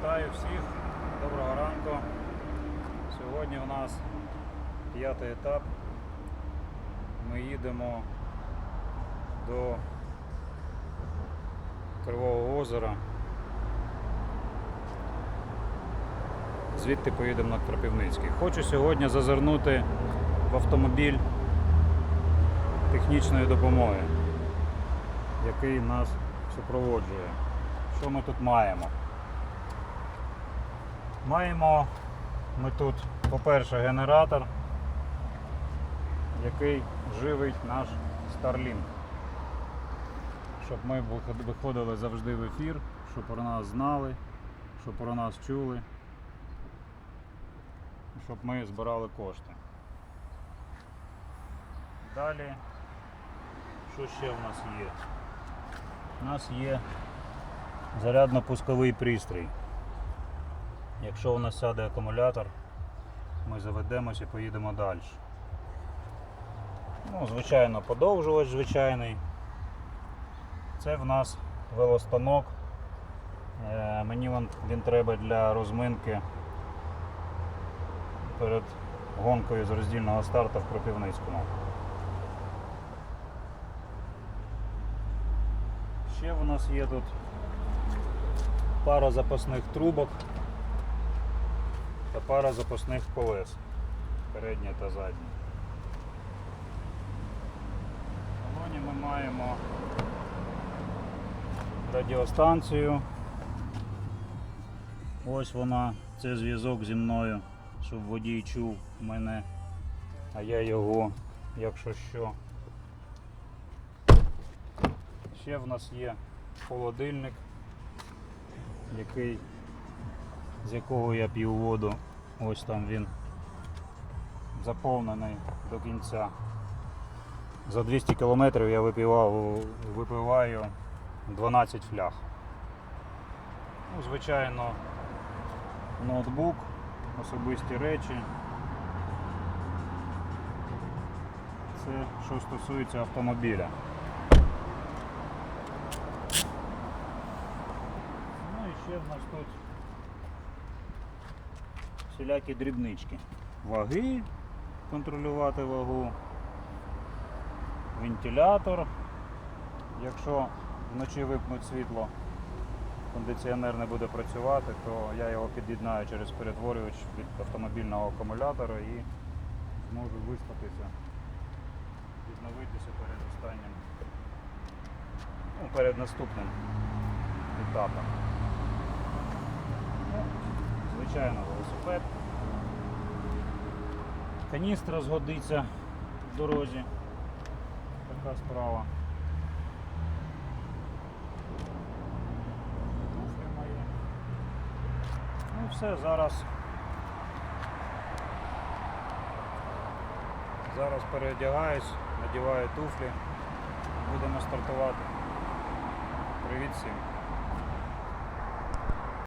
Вітаю всіх, доброго ранку. Сьогодні у нас п'ятий етап. Ми їдемо до Кривого озера. Звідти поїдемо на Кропивницький. Хочу сьогодні зазирнути в автомобіль технічної допомоги, який нас супроводжує. Що ми тут маємо? Маємо ми тут, по-перше, генератор, який живить наш Starlink. Щоб ми виходили завжди в ефір, щоб про нас знали, щоб про нас чули, щоб ми збирали кошти. Далі, що ще в нас є? У нас є зарядно-пусковий пристрій. Якщо у нас сяде акумулятор, ми заведемося і поїдемо далі. Ну, звичайно, подовжувач звичайний. Це в нас велостанок. Е, Мені він, він треба для розминки перед гонкою з роздільного старту в Кропивницькому. Ще в нас є тут пара запасних трубок та пара запасних колес. Переднє та заднє. В салоні ми маємо радіостанцію. Ось вона, це зв'язок зі мною, щоб водій чув мене, а я його, якщо що. Ще в нас є холодильник, який, з якого я п'ю воду. Ось там він заповнений до кінця. За 200 кілометрів я випивав, випиваю 12 фляг. Ну, звичайно, ноутбук, особисті речі. Це що стосується автомобіля. Ну і ще в нас тут всілякі дрібнички. Ваги, контролювати вагу, вентилятор. Якщо вночі випнуть світло, кондиціонер не буде працювати, то я його під'єднаю через перетворювач від автомобільного акумулятора і зможу виспатися, відновитися перед останнім, ну, перед наступним етапом. Звичайно, велосипед. Каністра згодиться в дорозі. Така справа. Ну все, зараз. Зараз переодягаюсь, надіваю туфлі. Будемо стартувати. Привіт всім.